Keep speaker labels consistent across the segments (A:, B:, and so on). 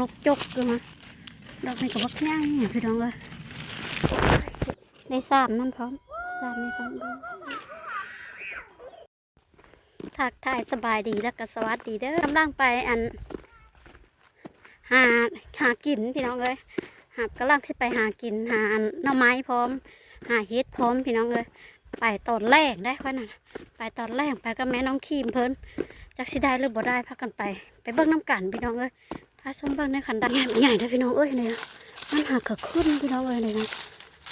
A: ลกจกเลยมาดอกนี้ก็บักย่างพี่น้องเลยได้สามนั่นพร้อมสามนี่พร้อมทักทายสบายดีแล้วก็สวัสดีเด้อกำลังไปอัน หาหากินพี่น้องเลยหากำลังสิไปหากินหาอันหน่อไม้พร้อม หาเฮ็ดพร้อมพี่น้องเลยไปตอนแรกได้ค่อยน่ะไปตอนแรกไปกับแม่น้องคีมเพิ่นจักสิได้หรือบ่ได้พากันไป ไปเบิ่งน้ำกันพี่น้องเอ้ย พาชมเบิ่งในขันดังใหญ่ใหญ่ได้พี่น้องเอ้ยเนี่ยมันหักกระขึ้นพี่น้องเอ้ยเนี่ย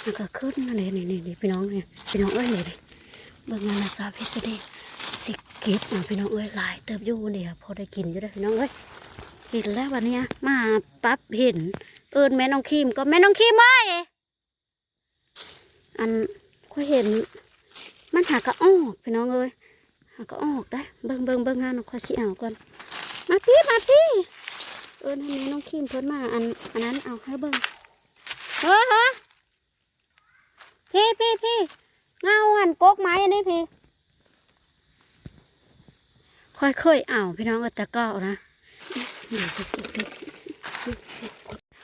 A: หักกระขึ้นนี่นี่นี่นี่พี่น้องเนี่ยพี่น้องเอ้ยนี่นี่เบิ่งงานนะซาพิสดีสิเก็บมาพี่น้องเอ้ยหลายเติบอยู่เนี่ยพอได้กินอยู่ได้พี่น้องเอ้ยเห็นแล้ววันนี้มาปั๊บเห็น เอิญแม่น้องคีมก็แม่น้องคีมไว้อันก็เห็น มันหากกระออกพี่น้องเอ้ยหากกระออกได้เบิ่งเบิ่งเบิ่งงานเอาข้อสิเอาก่อนมาพี่มาพี่ เอิญให้แม่น้องคีมเพิ่นมาอันอันนั้นเอาให้เบิ่งเฮ้ยฮะพี่พี่พี่เงาอันโกกไม้อันนี้พี่ค่อยๆเอาพี่น้องเออต่ก็เอนะ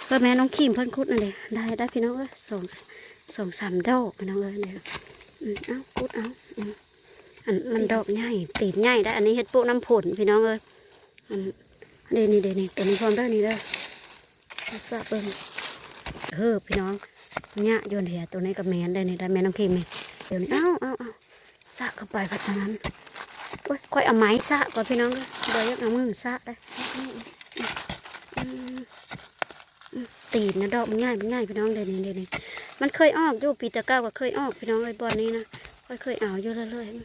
A: เพื่อแม่น้องขีมเพิ่นคุดนั่นเลยได้ได้พี่น้องเอ้ยสองสองสามดอกพี่น้องเอ้ยเนี่ยอืมเอาคุดเอาอืมอันมันดอกใหญ่ตีนใหญ่ได้อันนี้เฮ็ดปุน้ำผลพี่น้องเอ้ยอัน เดี๋ยวนี้เดี๋ยวนี้ตัวนี้พร้อมได้นี่เด้อสะเบิ่งเออพี่น้องเนี่ยโยนเหียตัวนี้กับแมนได้นี่ได้แม่น้องขีมนี่เดี๋ยวนี้เอาเอาเอาสะเข้าไปแบบนั้นโอ้ยค่อยเอาไม้สะก่อนพี่น้องเอ้ยเดี๋ยวเอามือสะได้ตีนนะดอกมันง่ายมันง่ายพี่น้องเดี๋ยวนี้เดี๋ยวนี้มันเคยออกอยู่ปีตะเก้าก็เคยออกพี่น้องไอ้บอลนี้นะค่อยเคยเอาอยู่เรื่อยๆ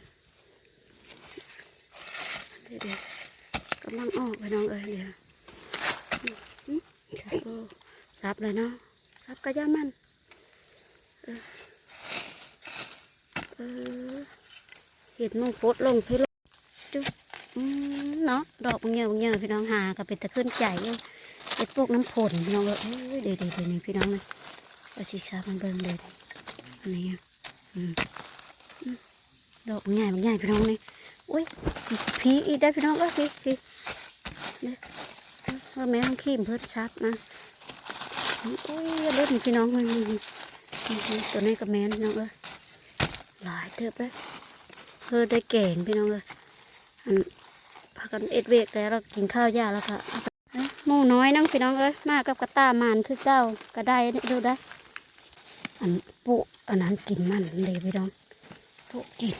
A: เดี๋ยวำลังออกพี่น้องเอ้ยเดี๋ยวอืมซับโอ้ซับเลยเนาะซับกระยามันเห็ดนุ่งโพดลงพี่ลงจุ๊บเนาะดอกบางเงี้ยบางเงี้ยพี่น้องหาก็เป็นตะขึ้นใจอยู่ไอ้พวกน้ำผลพี่น้องเอ้ยเดี๋ยวเดี๋ยวเดี๋ยวนี่พี่น้องนะเอาสีขามันเบิ่งเลยอันนี้ดอกมันใหญ่มันใหญ่พี่น้องนี่อุ้ยผีอีกได้พี่น้องเอ้ยผีผี นะว่าแม่ต้องขี้มเพิ่นชับนะอุ้ยเล่นพี่น้องมันตัวนี้กับแม่พี่น้องเอ้ยหลายเถอะไปเพิ่ได้แก่งพี่น้องเอ้ยอันพากันเอ็ดเวกแล้วเรากินข้าวยาแล้วค่ะหมูน้อยนั่งพี่น้องเอ้ยมากับกระตามานคือเจ้ากระไดนี่ดูได้อันปุอันนั้นกินมันเลยพี่น้องปุกิน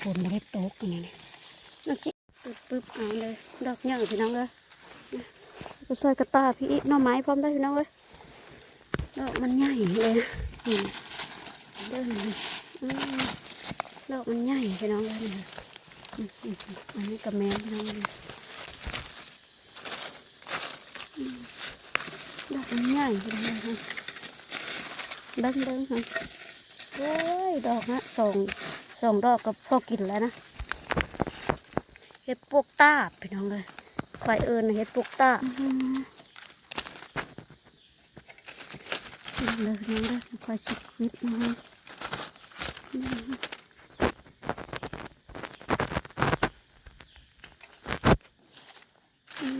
A: ฝนไม่ได้ตกอันนี้นี่นั่นสิ ปึ๊บปึ๊บเอาเลย ดอกเหยื่อพี่น้องเอ้ยก็ซอยกระตาพี่น่อไม้พร้อมได้พี่น้องเอ้ยดอกมันใหญ่เลยเดินนี่อืมดอกมันใหญ่พี่น้องเอ้ยอันนี้กับแมวพี่น้องเอ้ยดอกมันใหญ่จริงเลยค่ะเบิ้งเบิ้งค่ะโอ้ยดอกฮะสองสองดอกก็พอกินแล้วนะ เห็ดปวกตาบพี่น้องเลยควายเอิญเห็ดปวกตาบเลยพี่น้องเลยควายชิดวิทย์นะฮะ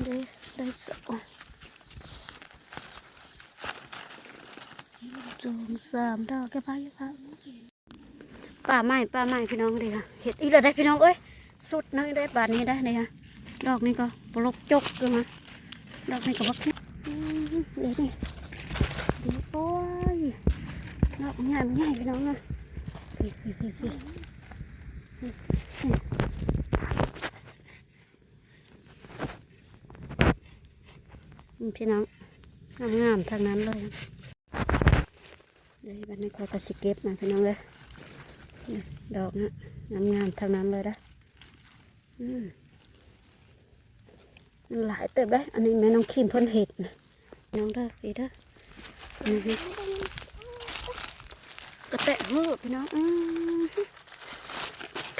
A: ได้ได้สองสองสามดอกแค่พายพาป่าไม้ป่าไม้พี่น้องเลยค่ะเห็ดอีเลยได้พี่น้องเอ้ย สุดน้อยได้บาทนี้ได้เลยค่ะดอกนี้ก็ปลกจกกันมาดอกนี้ก็บักเดี๋ยวนี่เดี๋ยวโอ้ยดอกใหญ่ใหญ่พี่น้องนะพี่พี่พี่น้องงามๆทางนั้นเลยเลยวันนี้เขาก็สิเก็บมาพี่น้องเลยดอกนะงามงามๆทางนั้นเลยนะ หลายเติบได้ อันนี้แม่น้องขีมพ่นเห็ดนะน้องเด้อพี่เด้อกระแตะหืบพี่น้อง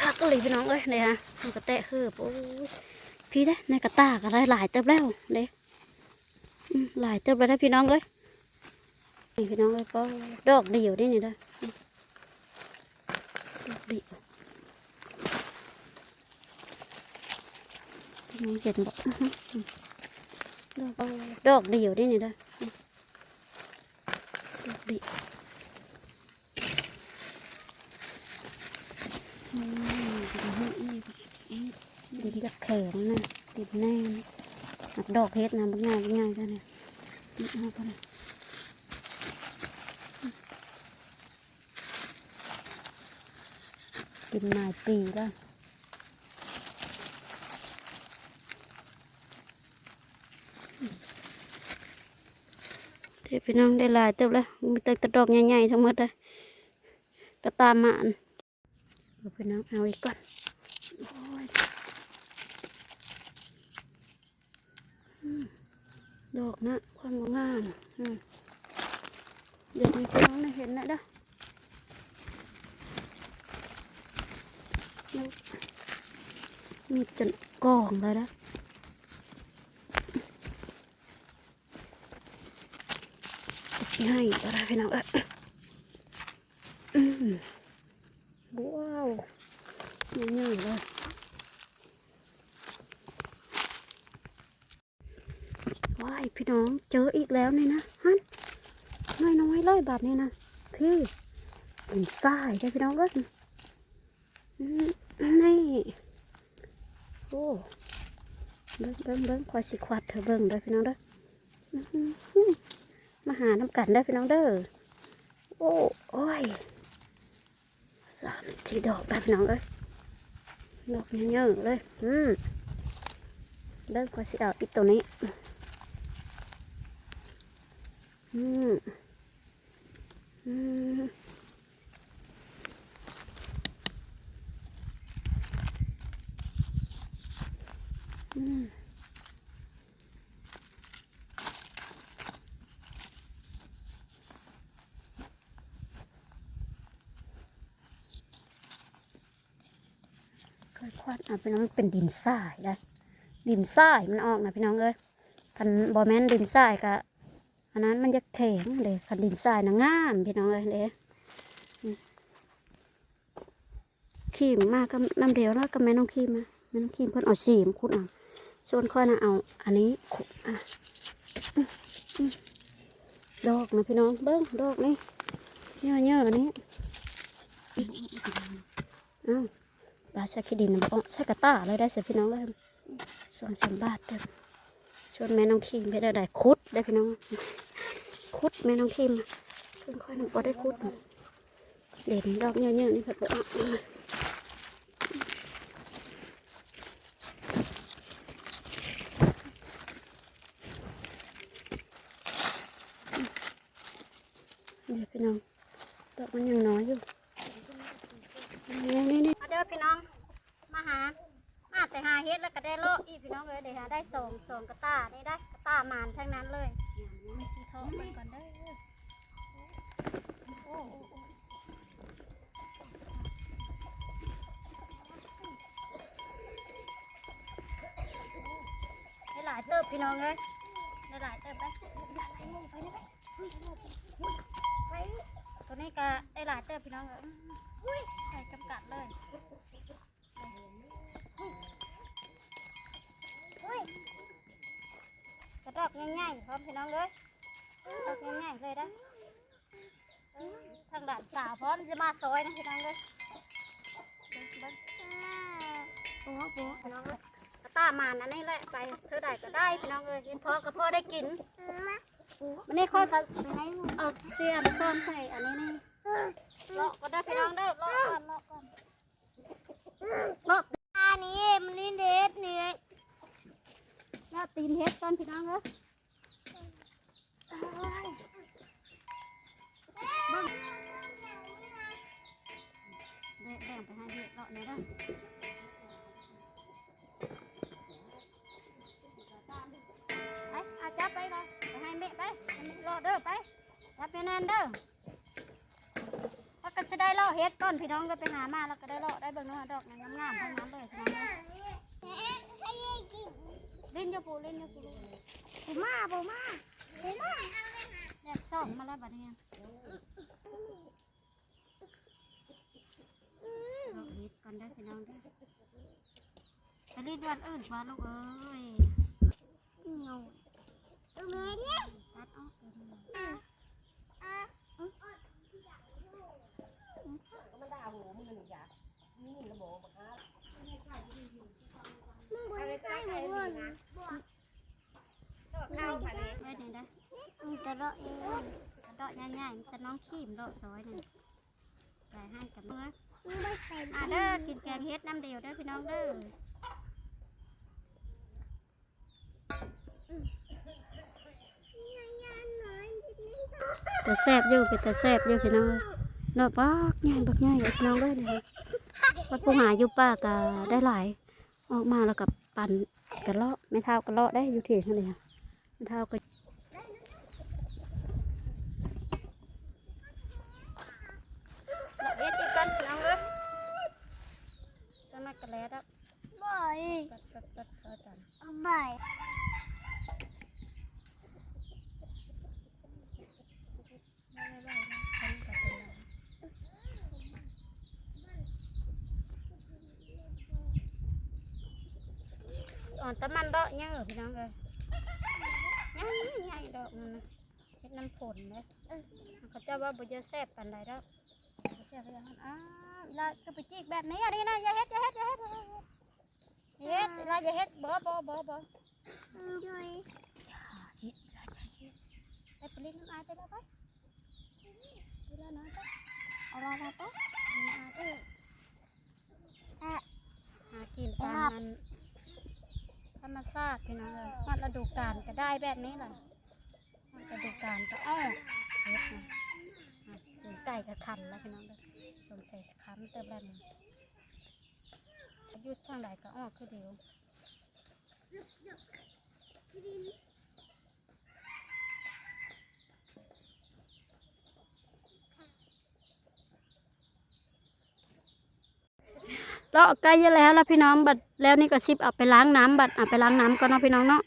A: คักก็เลยพี่น้องเอ้ยเนี่ยฮะกระแตะหืบโอ้พี่เด้อในกระตากอะไรหลายเติบแล้วเด้อหลายเติบแล้วได้พี่น้องเอ้ยพี่น้องเอ้ยก็ดอกเดียวได้นี่เด้อดอกเดียวพี่น้อง เห็นบอกอื้อหือดอกดอกเดียวได้นี่เด้อดอกเดียวอืมดินจะแข็งนะติดแน่นหักดอกเฮ็ดนะบางง่ายบางง่ายจ้ะเนี่ยนี่เอาไปเลยกินหมายปีแล้ว พี่น้องได้หลายเติบแล้วมีแต่กระดอกใหญ่ๆทั้งหมดเลยกระตามมาอันเดี๋ยวพี่น้องเอาอีกก่อนโอ้ยอืมดอกนะความงามอืมเดี๋ยวนี้พี่น้องได้เห็นแล้วเด้อมีจนกองเลยนะ ให้อะไรพี่น้องเอ้ยว้าวเยอะๆเลยว้ายพี่น้องเจออีกแล้วนี่นะฮันน้อยน้อยๆเลยบาทนี่นะพี่เป็นทรายได้พี่น้องเอ้ยนี่โอ้เบิ้งเบิ้งเบิ้งคอยสิควัดเธอเบิ้งได้พี่น้องเด้อ มาหาน้ำกันได้พี่น้องเด้อโอ้โอ้ยสามสีดอกได้พี่น้องเอ้ยดอกเยอะๆเลยอืมเด้อก็สิเอาอีกตัวนี้อืมอืม ค่อยควัดเอาพี่น้องเป็นดินทรายได้ดินทรายมันออกนะพี่น้องเอ้ยคันบอแมนดินทรายกะอันนั้นมันจะแข็งเลยคันดินทรายนะงามพี่น้องเอ้ยเด้ขีมมากกับน้ำเดียวแล้วกับแม่น้องขีมมาแม่น้องขีมเพิ่นเอาสีมขุดเอาส่วนค่อยนะเอา อันนี้ขุดอะดอกนะพี่น้องเบิ้งดอกนี่เยอะๆอันนี้อ้าว ปลาใช้ขี้ดินบอกใช่กระต้าเลยได้เสียพี่น้องเลยส่วนสมบาทเด้อชวนแม่น้องทิมไปได้ได้คุดได้พี่น้อง คุดแม่น้องทิมเพิ่งค่อยน้องปอได้คุดเด่นดอกเยอะๆนี่แบบอะเดี๋ยวพี่น้องดอกมันยังน้อยอยู่ นี่นี่นี่มาเด้อพี่น้อง มาหา มาแต่หาเฮ็ดแล้วก็ได้โลอีกพี่น้องเลยเดี๋ยวหาได้สองสองกระตาได้ได้กระตามานทั้งนั้นเลยมีสีทองมันก่อนเด้โอ้หลายเติบพี่น้องเลยได้หลายเติบไปไปตัว นี้ก็ได้หลายเติบพี่น้องเลยใส่กำกัดเลยกระดอกง่ายๆพร้อมพี่น้องเลยกระดอกง่ายๆเลยนะทางด่านสาวพร้อมจะมาซอยนะพี่น้องเลยโอ้โหพี่น้องเลยต้ามานอันนี้แหละไปเท่าใดก็ได้พี่น้องเลยกินพอก็พอได้กิน มันนี่ค่อยก็เอาเสียมซ่อนใส่อันนี้นี่เลาะก็ได้พี่น้องเด้อเลาะก่อนเลาะก่อนเลาะ
B: อันนี้มันนี่เด็ดเนี่ย
A: เลาะตีนเฮ็ดก่อนพี่น้องเด้อ จับไปแน่นเด้อถ้าก็จะได้เลาะเฮ็ดก้อนพี่น้องก็ไปหามาแล้วก็ได้เลาะได้เบิ่งเนาะดอกงามงามๆทั้งนั้นเลยพี่น้องเลยลิ้นอยาปูลิ้นอยาปู
B: ปูมาปูมาเห็นไหม
A: แดดส่องมาแล้วบัดนี้เลาะเฮ็ดก่อนได้อพี่น้องเด้อไปลิ้นวันอื่นว่าลูกเอ้ย
B: เงาต ข้างก็มันด่าหูมือหนึ่งจ้ะนี่นี่ระบอกคบมึงบนใกล้มึงเงินข้าวผัดเล
A: ยเดี๋ยวนะ
B: มึงจะเลาะเอง
A: เลาะง่ายๆมึงจะน้องขี้มเลาะซอยนึ่งใส่ห้างกับเมื่ออะเด้อกินแกงเฮ็ดน้ำเดียวเด้อพี่น้องเด้อแต่แซ่บอยู่เปแต่แซ่บอยู่พี่น้อง ดอกบักใหญ่บักใหญ่พี่น้องเด้อนี่วัดผู้หาอยู่ป้าก็ได้หลาย ออกมาแล้วกับปั่นกระเลาะไม่เท่ากระเลาะได้อยู่เถียงนั่นเองไม่เท่าก็เฮ็ดกินกันพี่น้องเด้อจะมากระแลดอะ
B: บ่อย
A: กัดกัดกัดกัดกัน
B: บ่อย
A: อ่อน แตะมันดอกเนี่ยพี่น้องเลยใหญ่ใหญ่ดอกมันนะเฮ็ดน้ำผลเลยเขาจ้าว่าบ่จะแซ่บปานใดดอกแซ่บย่างอ้าวอีลาคือไปจีกแบบนี้อันนี้นะอย่าเฮ็ดอย่าเฮ็ดอย่าเฮ็ดอย่าเฮ็ดอีลาอย่าเฮ็ดบ่บ่บ่บ่
B: ด้วย
A: เฮ็ดอยไปไปลิ้นน้ำอายไปแล้วไปไปแล้วนะไปเอาละละไปลิ้นน้ำอายไป
B: อะ
A: หากินตามมัน รรมชาติพี่น้องเลยมันฤดูกาลก็ได้แบบนี้แหละมันฤดูกาลก็อ้อเฮ็ดนะอะส่วนไก่ก็คำแล้วพี่น้องเลยสงสัยสคัมเติมแบบนี้อายุทางใดก็อ้อคือเดียว เลาะใกล้เยอะแล้วล่ะพี่น้องบัดแล้วนี่ก็ซิบเอาไปล้างน้ำบัดเอาไปล้างน้ำก่อนเนาะพี่น้องเนาะ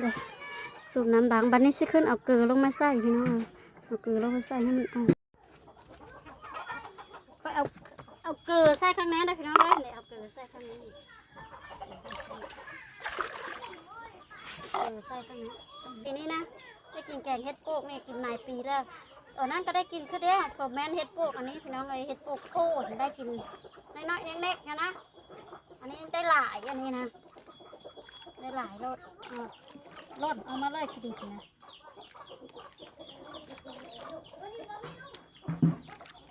A: เดี๋ยสูบน้ำดังบัดนี้สิขึ้นเอาเกลือลงมาใส่พี่น้องเอาเกลือลงมาใส่ให้มันออกก็เอาเอาเกลือใส่ข้างในนะพี่น้องเลยเอาเกลือใส่ข้างในเกลือใส่ข้างในปีนี้นะได้กินแกงเฮ็ดโปกนี่กินหลายปีแล้วตอนนั้นก็ได้กินคือเด้อผมแม่นเฮ็ดโปกอันนี้พี่น้องเลยเฮ็ดโปกโคตรได้กินน้อยๆเล็กๆนะนะอันนี้ได้หลายอันนี้นะ ได้หลายรสอะ รสเอามาเลยชิดูนะ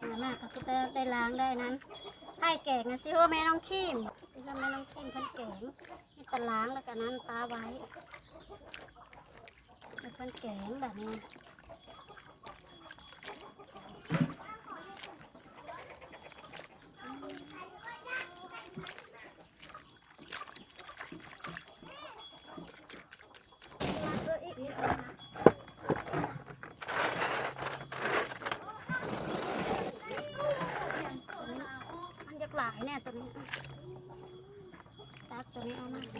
A: อ่ามาก็ได้ได้ล้างได้นั้นให้แก่งนะซิว่าแม่น้องขีมซิว่าแม่น้องขีมเพิ่นแก่งนี่แต่ล้างแล้วก็นั้นปลาไว้เพิ่นแก่งแบบนี้จะหลายเนี่ยตัวนี้ ตักตัวนี้เอามาสิ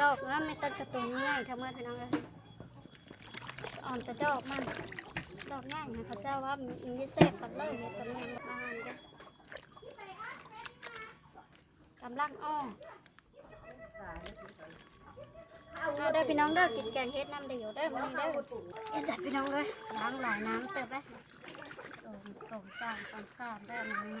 A: ดอกนั้นไม่ตัดจะตัวง่ายทำไมพี่น้องเลยอ่อนแต่ดอกมันดอกง่ายนะเขาเจ้าว่ามีมีเศษกันเลยเนี่ยตัวนี้มาหันกันกำลังอ้อเอาเด้พี่น้องเด้อกินแกงเฮ็ดน้ำเดียวเด้อมันนี้เด้อเฮ็ดได้พี่น้องเลยล้างหลายน้ำเติมไป องสองสามสองสามแบบนี้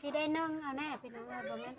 A: สิได้นึ่งเอาแน่พี่น้องเลยบ่แม่น